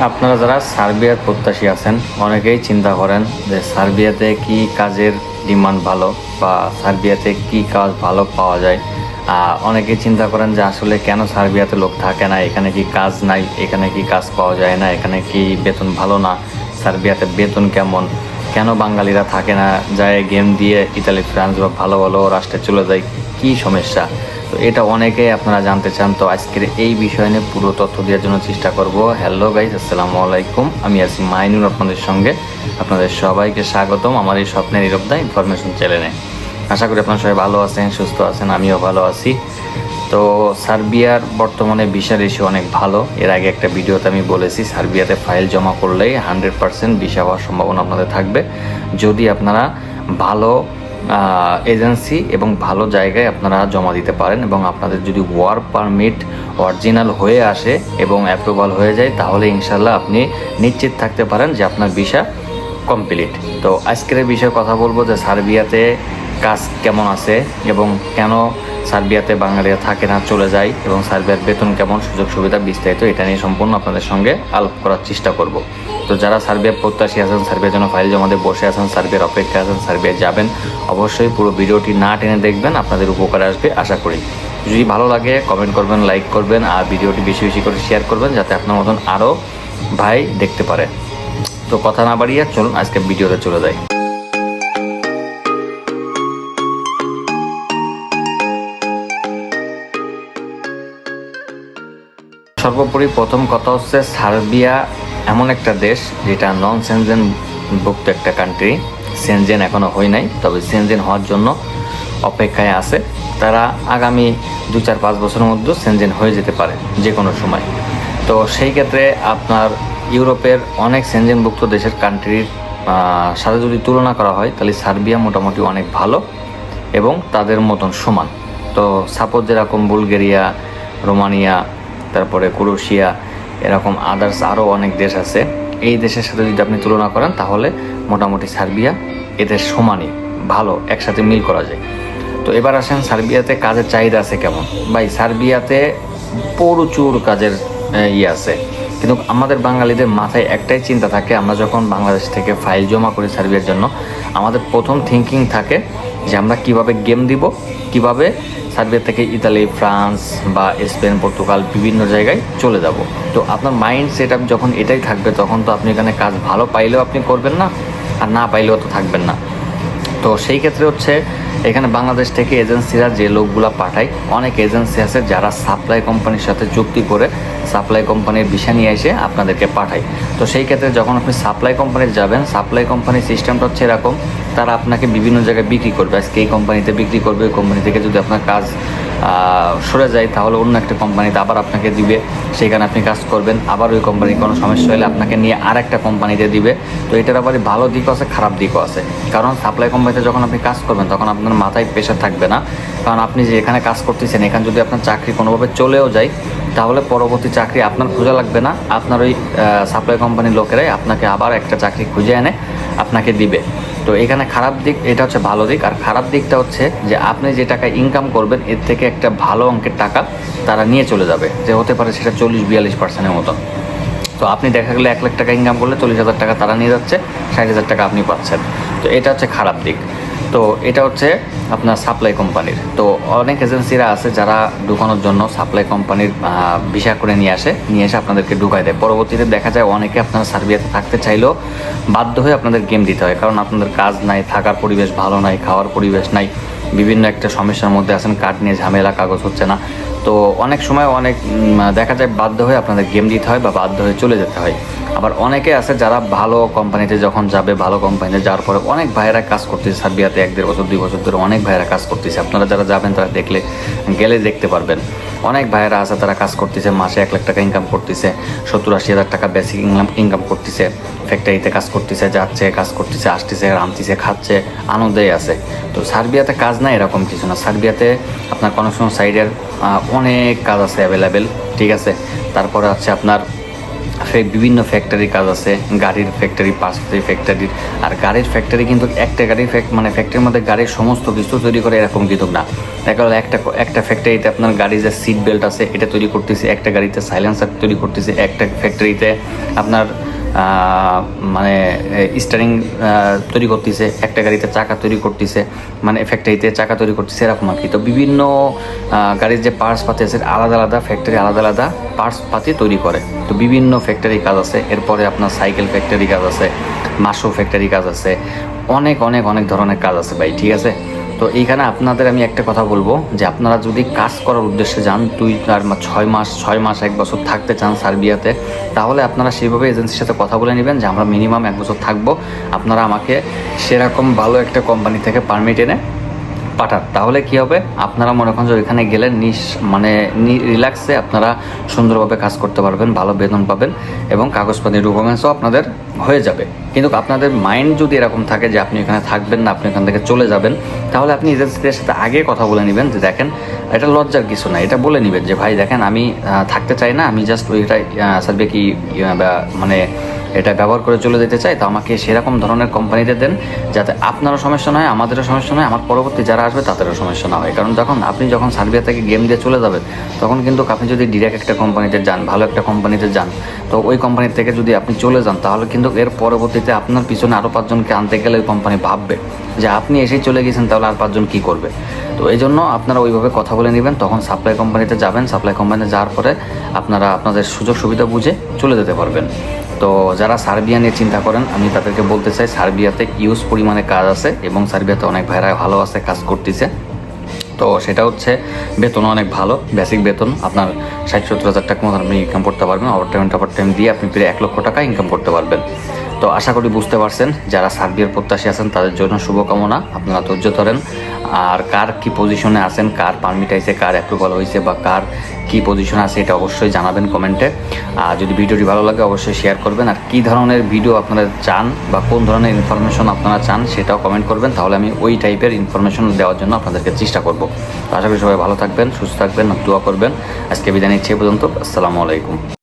আপনারা যারা সার্বিয়ার প্রত্যাশী আছেন অনেকেই চিন্তা করেন যে সার্বিয়াতে কি কাজের ডিমান্ড ভালো বা সার্বিয়াতে কি কাজ ভালো পাওয়া যায়। আহ, অনেকেই চিন্তা করেন যে আসলে কেন সার্বিয়াতে লোক থাকে না এখানে কি কাজ নাই এখানে কি কাজ পাওয়া যায় না এখানে কি বেতন ভালো না সার্বিয়াতে বেতন কেমন কেন বাঙালিরা থাকে না যায় গেম দিয়ে ইতালি ফ্রান্স বা ভালো ভালো রাষ্ট্রে চলে যায় কি সমস্যা? তো এটা অনেকে আপনারা জানতে চান, তো আজকের এই বিষয় নিয়ে পুরো তথ্য দেওয়ার জন্য চেষ্টা করব। হ্যালো গাইজ আসসালামু আলাইকুম। আমি আছি মাইনুর আপনাদের সঙ্গে। আপনাদের সবাইকে স্বাগতম আমার এই স্বপ্নের নিরবদা ইনফরমেশন চ্যানেলে। আশা করি আপনারা সবাই ভালো আছেন, সুস্থ আছেন, আমিও ভালো আছি। তো সার্বিয়ার বর্তমানে ভিসা রেশিও অনেক ভালো। এর আগে একটা ভিডিওতে আমি বলেছি, সার্বিয়াতে ফাইল জমা করলেই হান্ড্রেড পার্সেন্ট ভিসা হওয়ার সম্ভাবনা আপনাদের থাকবে। যদি আপনারা ভালো এজেন্সি এবং ভালো জায়গায় আপনারা জমা দিতে পারেন এবং আপনাদের যদি ওয়ার্ক পারমিট অরিজিনাল হয়ে আসে এবং অ্যাপ্রুভাল হয়ে যায়, তাহলে ইনশাল্লাহ আপনি নিশ্চিত থাকতে পারেন যে আপনার ভিসা কমপ্লিট তো আজকের বিষয়ে কথা বলব যে সার্বিয়াতে কাজ কেমন আছে এবং কেন সার্বিয়াতে বাঙালিরা থাকে না, চলে যায় এবং সার্বিয়ার বেতন কেমন, সুযোগ সুবিধা বিস্তারিত এটা নিয়ে সম্পূর্ণ আপনাদের সঙ্গে আলোপ করার চেষ্টা করব। তো যারা সার্বিয়ার প্রত্যাশী আছেন, সার্বিয়ার জন্য ফাইল জমা দিয়ে বসে আছেন, সার্বিয়ার অপেক্ষা আছেন, সার্বিয়া যাবেন, অবশ্যই পুরো ভিডিওটি না টেনে দেখবেন, আপনাদের উপকারে আসবে, আশা করি। যদি ভালো লাগে কমেন্ট করবেন লাইক করবেন, আর ভিডিওটি বেশি বেশি করে শেয়ার করবেন, যাতে আপনার মতন আরও ভাই দেখতে পারে। তো কথা না বাড়িয়ে চলুন আজকে ভিডিওতে চলে যাই। সর্বোপরি প্রথম কথা হচ্ছে সার্বিয়া এমন একটা দেশ যেটা নন সেনজেন ভুক্ত একটা কান্ট্রি সেনজেন এখনও হয় নাই, তবে সেনজেন হওয়ার জন্য অপেক্ষায় আছে। তারা আগামী দু চার পাঁচ বছরের মধ্যে সেনজেন হয়ে যেতে পারে যে কোনো সময়। তো সেই ক্ষেত্রে আপনার ইউরোপের অনেক সেনজেনভুক্ত দেশের কান্ট্রির সাথে যদি তুলনা করা হয়, তাহলে সার্বিয়া মোটামুটি অনেক ভালো এবং তাদের মতন সমান। তো সাপোজ যেরকম বুলগেরিয়া রোমানিয়া তারপরে ক্রোশিয়া, এরকম আদার্স আরও অনেক দেশ আছে। এই দেশের সাথে যদি আপনি তুলনা করেন, তাহলে মোটামুটি সার্বিয়া এদের সমানই, ভালো, একসাথে মিল করা যায়। তো এবার আসেন, সার্বিয়াতে কাজের চাহিদা আছে কেমন? ভাই, সার্বিয়াতে প্রচুর কাজের ইয়ে আছে। কিন্তু আমাদের বাঙালিদের মাথায় একটাই চিন্তা থাকে, আমরা যখন বাংলাদেশ থেকে ফাইল জমা করি সার্বিয়ার জন্য, আমাদের প্রথম থিঙ্কিং থাকে যে আমরা কীভাবে গেম দিব, কীভাবে সার্বিয়া থেকে ইতালি, ফ্রান্স বা স্পেন, পর্তুগাল বিভিন্ন জায়গায় চলে যাব। তো আপনার মাইন্ড সেট আপ যখন এটাই থাকবে, তখন তো আপনি এখানে কাজ ভালো পাইলেও আপনি করবেন না, আর না পাইলেও তো থাকবেন না। তো সেই ক্ষেত্রে হচ্ছে এখানে বাংলাদেশ থেকে এজেন্সিরা যে লোকগুলো পাঠায়, অনেক এজেন্সি আছে যারা সাপ্লাই কোম্পানির সাথে চুক্তি করে সাপ্লাই কোম্পানির বিষয় নিয়ে এসে আপনাদেরকে পাঠায়। তো সেই ক্ষেত্রে যখন আপনি সাপ্লাই কোম্পানির যাবেন সাপ্লাই কোম্পানির সিস্টেমটা হচ্ছে এরকম, তারা আপনাকে বিভিন্ন জায়গায় বিক্রি করবে। আজকে এই কোম্পানিতে বিক্রি করবে কোম্পানি থেকে যদি আপনার কাজ সরে যায় তাহলে অন্য একটা কোম্পানিতে আবার আপনাকে দিবে। সেখানে আপনি কাজ করবেন, আবার ওই কোম্পানির কোনো সমস্যা হলে আপনাকে নিয়ে আর একটা কোম্পানিতে দিবে। তো এটার আবার ভালো দিকও আছে, খারাপ দিকও আছে। কারণ সাপ্লাই কোম্পানিতে যখন আপনি কাজ করবেন, তখন আপনার মাথায় প্রেশার থাকবে না। কারণ আপনি যে এখানে কাজ করতেছেন, এখানে যদি আপনার চাকরি কোনোভাবে চলেও যায়, তাহলে পরবর্তী চাকরি আপনার খোঁজা লাগবে না। আপনার ওই সাপ্লাই কোম্পানির লোকেরাই আপনাকে আবার একটা চাকরি খুঁজে এনে আপনাকে দিবে। তো এখানে খারাপ দিক, এটা হচ্ছে ভালো দিক। আর খারাপ দিকটা হচ্ছে যে আপনি যে টাকা ইনকাম করবেন, এর থেকে একটা ভালো অঙ্কের টাকা তারা নিয়ে চলে যাবে। যে হতে পারে সেটা চল্লিশ বিয়াল্লিশ পার্সেন্টের মতো। তো আপনি দেখা গেলে এক লাখ টাকা ইনকাম করলে চল্লিশ হাজার টাকা তারা নিয়ে যাচ্ছে, ষাট হাজার টাকা আপনি পাচ্ছেন। তো এটা হচ্ছে খারাপ দিক। তো এটা হচ্ছে আপনার সাপ্লাই কোম্পানির তো অনেক এজেন্সিরা আছে যারা ঢুকানোর জন্য সাপ্লাই কোম্পানির ভিসা করে নিয়ে আসে, নিয়ে এসে আপনাদেরকে ঢুকায় দেয়। পরবর্তীতে দেখা যায় অনেকে আপনারা সার্বিয়াতে থাকতে চাইলেও বাধ্য হয়ে আপনাদের গেম দিতে হয়। কারণ আপনাদের কাজ নাই, থাকার পরিবেশ ভালো নাই, খাওয়ার পরিবেশ নাই, বিভিন্ন একটা সমস্যার মধ্যে আছেন, কাঠ নিয়ে ঝামেলা, কাগজ হচ্ছে না। তো অনেক সময় অনেক দেখা যায় বাধ্য হয়ে আপনাদের গেম দিতে হয় বা বাধ্য হয়ে চলে যেতে হয়। আবার অনেকে আছে যারা ভালো কোম্পানিতে যখন যাবে, ভালো কোম্পানিতে যাওয়ার পরে অনেক ভাইয়েরা কাজ করতেছে সার্বিয়াতে এক দেড় বছর, দুই বছর ধরে অনেক ভাইয়েরা কাজ করতেছে। আপনারা যারা যাবেন তারা দেখলে, গেলে দেখতে পারবেন। অনেক ভাইয়েরা আছে তারা কাজ করতেছে, মাসে এক লাখ টাকা ইনকাম করতেছে, সত্তর আশি হাজার টাকা বেসিক ইনকাম ইনকাম করতেছে ফ্যাক্টরিতে কাজ করতেছে, যাচ্ছে, কাজ করতেছে, আসতেছে রামতেছে খাচ্ছে, আনন্দেই আছে। তো সার্বিয়াতে কাজ না এরকম কিছু না। সার্বিয়াতে আপনার কনস্ট্রাকশন সাইডের অনেক কাজ আছে অ্যাভেলেবেল ঠিক আছে? তারপরে হচ্ছে আপনার বিভিন্ন ফ্যাক্টরির কাজ আছে, গাড়ির ফ্যাক্টরি পাশের ফ্যাক্টরির আর গাড়ির ফ্যাক্টরি কিন্তু একটা গাড়ির ফ্যাক্ট মানে ফ্যাক্টরির মধ্যে গাড়ির সমস্ত কিছু তৈরি করে এরকম কিন্তু না। দেখা গেলো একটা একটা ফ্যাক্টরিতে আপনার গাড়ির যে সিট বেল্ট আছে, এটা তৈরি করতেছে, একটা গাড়িতে সাইলেন্সার তৈরি করতেছে, একটা ফ্যাক্টরিতে আপনার মানে স্টারিং তৈরি করতেছে, একটা গাড়িতে চাকা তৈরি করতেছে মানে ফ্যাক্টরিতে চাকা তৈরি করতেছে, এরকম আর কি। তো বিভিন্ন গাড়ির যে পার্টস পাতি আছে, আলাদা আলাদা ফ্যাক্টরি আলাদা আলাদা পার্টস পাতি তৈরি করে। তো বিভিন্ন ফ্যাক্টরি কাজ আছে, এরপরে আপনার সাইকেল ফ্যাক্টরি কাজ আছে মাশো ফ্যাক্টরি কাজ আছে, অনেক অনেক অনেক ধরনের কাজ আছে ভাই, ঠিক আছে? তো এইখানে আপনাদের আমি একটা কথা বলব, যে আপনারা যদি কাজ করার উদ্দেশ্যে যান, দুই মাস ছয় মাস ছয় মাস, এক বছর থাকতে চান সার্বিয়াতে, তাহলে আপনারা সেইভাবে এজেন্সির সাথে কথা বলে নেবেন যে আমরা মিনিমাম এক বছর থাকব। আপনারা আমাকে সেরকম ভালো একটা কোম্পানি থেকে পারমিট এনে পাঠান। তাহলে কি হবে? আপনারা মনে করেন যে ওইখানে গেলে নিস মানে রিল্যাক্সে আপনারা সুন্দরভাবে কাজ করতে পারবেন, ভালো বেতন পাবেন এবং কাগজপাতি ডকুমেন্টসও আপনাদের হয়ে যাবে। কিন্তু আপনাদের মাইন্ড যদি এরকম থাকে যে আপনি এখানে থাকবেন না, আপনি এখান থেকে চলে যাবেন, তাহলে আপনি এজেন্সিদের সাথে আগে কথা বলে নেবেন যে, দেখেন, এটা লজ্জার কিছু না। এটা বলে নেবেন যে, ভাই, দেখেন, আমি থাকতে চাই না, আমি জাস্ট ওইটা সার্ভে কি মানে এটা ব্যবহার করে চলে যেতে চাই। তো আমাকে সেরকম ধরনের কোম্পানিতে দেন যাতে আপনারও সমস্যা না হয়, আমাদেরও সমস্যা নয় আমার পরবর্তী যারা আসবে তাদেরও সমস্যা না হয়। কারণ যখন আপনি যখন সার্বিয়া থেকে গেম দিয়ে চলে যাবেন, তখন কিন্তু আপনি যদি ডিরেক্ট একটা কোম্পানিতে যান, ভালো একটা কোম্পানিতে যান, তো ওই কোম্পানি থেকে যদি আপনি চলে যান, তাহলে কিন্তু এর পরবর্তীতে আপনার পিছনে আরও পাঁচজনকে আনতে গেলে কোম্পানি ভাববে যে আপনি এসেই চলে গেছেন, তাহলে আর পাঁচজন কী করবে? তো এই জন্য আপনারা ওইভাবে কথা বলে নেবেন, তখন সাপ্লাই কোম্পানিতে যাবেন সাপ্লাই কোম্পানিতে যাওয়ার পরে আপনারা আপনাদের সুযোগ সুবিধা বুঝে চলে যেতে পারবেন। তো যারা সার্বিয়া নিয়ে চিন্তা করেন, আমি তাদেরকে বলতে চাই, সার্বিয়াতে ইউজ পরিমাণে কাজ আছে এবং সার্বিয়াতে অনেক ভাইরা ভালো আছে, কাজ করতেছে। তো সেটা হচ্ছে বেতন অনেক ভালো বেসিক বেতন, আপনার ষাট সত্তর হাজার টাকা মতো আপনি ইনকাম করতে পারবেন ওভার টাইম টাইম টাইম দিয়ে আপনি প্রায় এক লক্ষ টাকা ইনকাম করতে পারবেন। তো আশা করি বুঝতে পারছেন, যারা সার্বিয়ার প্রত্যাশী আছেন, তাদের জন্য শুভকামনা। আপনারা ধৈর্য ধরেন। আর কার কি পজিশনে আছেন, কার পারমিট আইছে কার অ্যাপ্রুভাল হয়েছে বা কার কি পজিশনে আছে, এটা অবশ্যই জানাবেন কমেন্টে। আর যদি ভিডিওটি ভালো লাগে, অবশ্যই শেয়ার করবেন। আর কী ধরনের ভিডিও আপনারা চান বা কোন ধরনের ইনফরমেশন আপনারা চান, সেটাও কমেন্ট করবেন। তাহলে আমি ওই টাইপের ইনফরমেশন দেওয়ার জন্য আপনাদেরকে চেষ্টা করব। আশা করি সবাই ভালো থাকবেন, সুস্থ থাকবেন দোয়া করবেন। আজকে বিদায় নিচ্ছি পর্যন্ত। আসসালামু আলাইকুম।